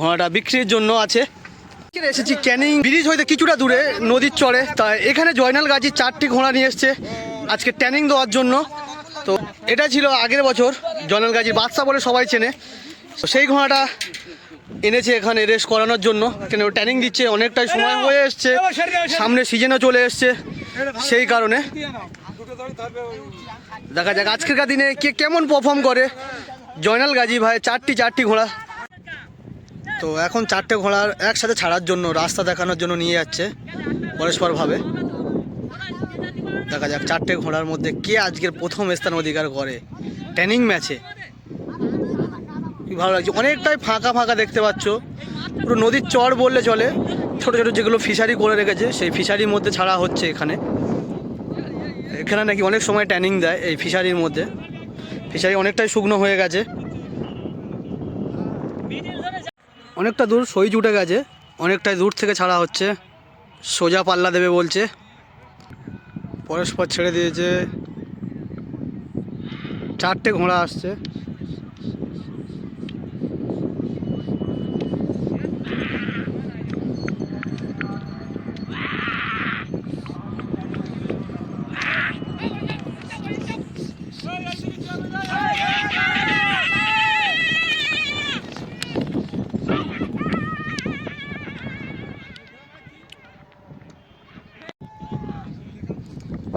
ঘোড়াটা বিক্রির জন্য আছে। এসেছি ক্যানিং। ব্রিজ হইতে কিছুটা দূরে, নদীর চরে। তাই এখানে জয়নাল গাজী চারটি ঘোড়া নিয়ে এসছে আজকে ট্যানিং দেওয়ার জন্য। তো এটা ছিল আগের বছর, জয়নাল গাজীর বাদশা বলে সবাই চেনে। তো সেই ঘোড়াটা এনেছে এখানে রেস করানোর জন্য। কেন ট্যানিং দিচ্ছে, অনেকটাই সময় হয়ে এসছে। সামনে সিজনও চলে এসছে সেই কারণে। দেখা যাক আজকেরকার দিনে কে কেমন পারফর্ম করে। জয়নাল গাজী ভাই চারটি চারটি ঘোড়া তো এখন চারটে ঘোড়ার একসাথে ছাড়ার জন্য, রাস্তা দেখানোর জন্য নিয়ে যাচ্ছে, পরস্পরভাবে। দেখা যাক চারটে ঘোড়ার মধ্যে কে আজকের প্রথম স্থান অধিকার করে। ট্যানিং ম্যাচে ভালো লাগছে? অনেকটাই ফাঁকা ফাঁকা দেখতে পাচ্ছ। পুরো নদীর চর বললে চলে। ছোট ছোট যেগুলো ফিশারি করে রেখেছে, সেই ফিশারির মধ্যে ছাড়া হচ্ছে এখানে। এখানে নাকি অনেক সময় ট্যানিং দেয় এই ফিশারির মধ্যে। ফিশারি অনেকটাই শুকনো হয়ে গেছে। অনেকটা দূর, সই জুটে গেছে। অনেকটাই দূর থেকে ছাড়া হচ্ছে। সোজা পাল্লা দেবে বলছে। পরস্পর ছেড়ে দিয়েছে। চারটে ঘোড়া আসছে।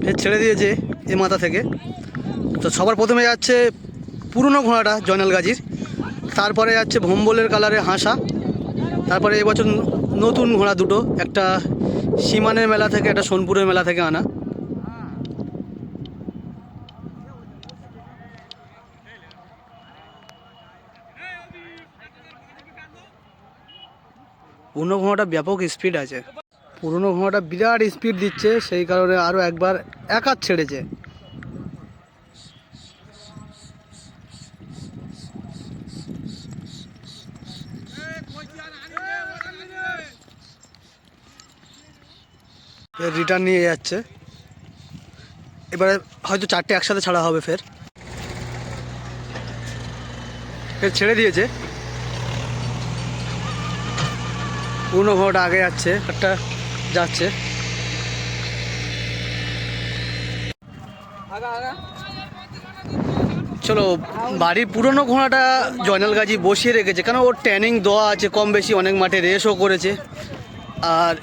ফের ছেড়ে দিয়েছে এ মাথা থেকে। তো সবার প্রথমে যাচ্ছে পুরনো ঘোড়াটা জয়নাল গাজীর। তারপরে যাচ্ছে ভম্বলের কালারে হাসা। তারপরে এবছর নতুন ঘোড়া দুটো, একটা সীমানের মেলা থেকে, একটা সোনপুরের মেলা থেকে আনা। পুরনো ঘোড়াটা ব্যাপক স্পিড আছে। পুরনো ঘোড়াটা বিরাট স্পিড দিচ্ছে, সেই কারণে আরও একবার এক হাত ছেড়েছে রিটার্ন নিয়ে যাচ্ছে। এবারে হয়তো চারটে একসাথে ছাড়া হবে ফের। ফের ছেড়ে দিয়েছে। পুরনো ঘোড়াটা আগে যাচ্ছে। একটা যাচ্ছে। চলো, বাড়ির পুরনো ঘোড়াটা জয়নাল গাজী বসিয়ে রেখেছে। কেন ওর ট্যানিং দেওয়া আছে, কম বেশি অনেক মাঠে রেসও করেছে। আর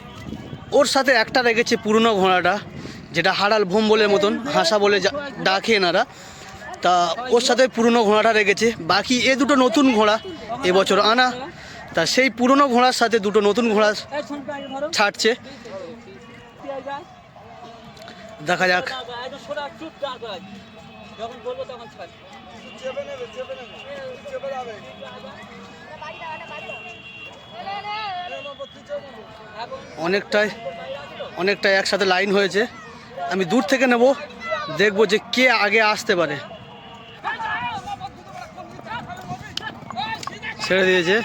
ওর সাথে একটা রেখেছে পুরনো ঘোড়াটা, যেটা হাড়াল ভোম্বলের মতন, হাসা বলে ডাকে এনারা। তা ওর সাথে পুরনো ঘোড়াটা রেখেছে। বাকি এ দুটো নতুন ঘোড়া, এবছর আনা। তা সেই পুরনো ঘোড়ার সাথে দুটো নতুন ঘোড়া ছাড়ছে। দেখা যাক। অনেকটাই অনেকটাই একসাথে লাইন হয়েছে। আমি দূর থেকে নেব দেখব যে কে আগে আসতে পারে। ছেড়ে দিয়েছে।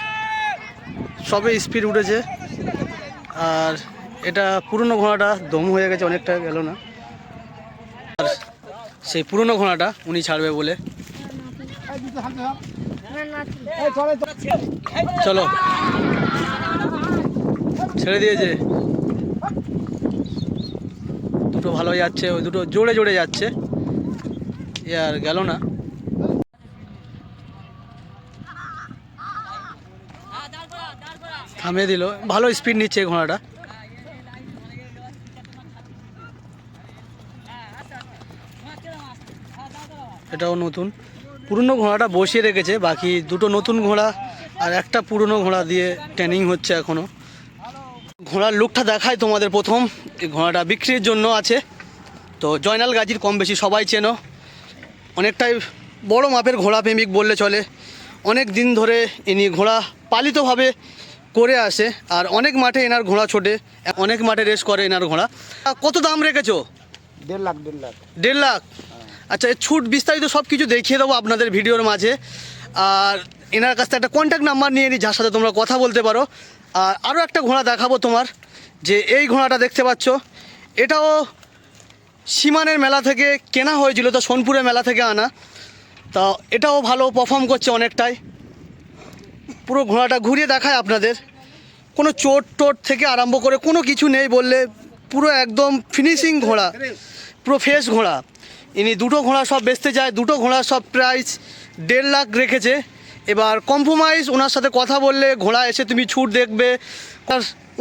সবে স্পিড উঠেছে। আর এটা পুরনো ঘোড়াটা দম হয়ে গেছে, অনেকটা গেল না। আর সেই পুরনো ঘোড়াটা উনি ছাড়বে বলে। চলো। ছেড়ে দিয়েছে। দুটো ভালো যাচ্ছে ওই দুটো জোরে জোরে যাচ্ছে। এ আর গেল না। থামিয়ে দিল। ভালো স্পিড নিচ্ছে ঘোড়াটা। এটাও নতুন। পুরনো ঘোড়াটা বসিয়ে রেখেছে, বাকি দুটো নতুন ঘোড়া আর একটা পুরনো ঘোড়া দিয়ে ট্রেনিং হচ্ছে এখনও ঘোড়ার লুকটা দেখায় তোমাদের প্রথম। এই ঘোড়াটা বিক্রির জন্য আছে। তো জয়নাল গাজীর কম বেশি সবাই চেনো। অনেকটাই বড় মাপের ঘোড়া প্রেমিক বললে চলে। অনেক দিন ধরে ইনি ঘোড়া পালিতভাবে করে আসে আর অনেক মাঠে এনার ঘোড়া ছোটে অনেক মাঠে রেস করে এনার ঘোড়া। কত দাম রেখেছো? দেড় লাখ দেড় লাখ। দেড় লাখ? আচ্ছা ছুট বিস্তারিত সব কিছু দেখিয়ে দেবো আপনাদের ভিডিওর মাঝে। আর এনার কাছ থেকে একটা কন্ট্যাক্ট নাম্বার নিয়ে নিই যার সাথে তোমরা কথা বলতে পারো। আর আরও একটা ঘোড়া দেখাবো তোমার যে এই ঘোড়াটা দেখতে পাচ্ছ। এটাও সীমানের মেলা থেকে কেনা হয়েছিল তো সোনপুরের মেলা থেকে আনা। তা এটাও ভালো পারফর্ম করছে অনেকটাই। পুরো ঘোড়াটা ঘুরিয়ে দেখায় আপনাদের। কোনো চোট টোট থেকে আরম্ভ করে কোনো কিছু নেই বললে পুরো একদম ফিনিশিং ঘোড়া পুরো ফ্রেশ ঘোড়া। ইনি দুটো ঘোড়া সব বেচতে যায় দুটো ঘোড়া সব প্রাইস দেড় লাখ রেখেছে। এবার কম্প্রোমাইজ ওনার সাথে কথা বললে ঘোড়া এসে তুমি ছুট দেখবে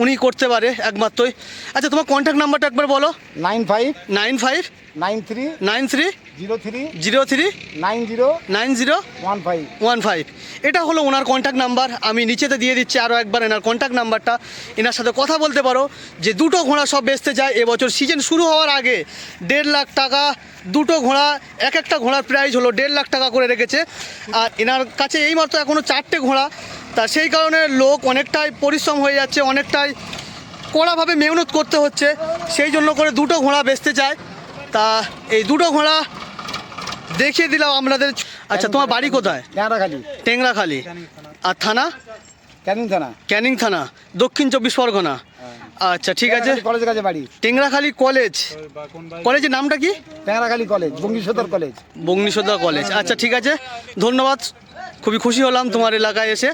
উনি করতে পারে একমাত্রই। আচ্ছা তোমার কন্ট্যাক্ট নাম্বারটা একবার বলো। Nine five nine five nine three nine three zero three zero three nine zero nine zero one five. One five. এটা হলো ওনার কন্ট্যাক্ট নাম্বার আমি নিচেতে দিয়ে দিচ্ছি আরও একবার এনার কন্ট্যাক্ট নাম্বারটা এনার সাথে কথা বলতে পারো যে দুটো ঘোড়া সব বেচতে যায়। এবছর সিজন শুরু হওয়ার আগে দেড় লাখ টাকা দুটো ঘোড়া এক একটা ঘোড়ার প্রাইস হলো দেড় লাখ টাকা করে রেখেছে। আর এনার কাছে এইমাত্র এখনও চারটে ঘোড়া। তা সেই কারণে লোক অনেকটাই পরিশ্রম হয়ে যাচ্ছে অনেকটাই কড়াভাবে মেহনত করতে হচ্ছে। সেই জন্য করে দুটো ঘোড়া বেচতে চায় তা এই দুটো ঘোড়া দেখিয়ে দিলাম আপনাদের। আচ্ছা তোমার বাড়ি কোথায়? ট্যাংরাখালি টেংরাখালি। আর থানা? ক্যানিং থানা। ক্যানিং থানা। দক্ষিণ চব্বিশ পরগনা। আচ্ছা ঠিক আছে। কলেজের কাছে বাড়ি। টেংরাখালি কলেজ কলেজের নামটা কি? Tengrakhali college Bangisodar college Bagnisoda college আচ্ছা ঠিক আছে। ধন্যবাদ। খুবই খুশি হলাম তোমার এলাকায় এসে।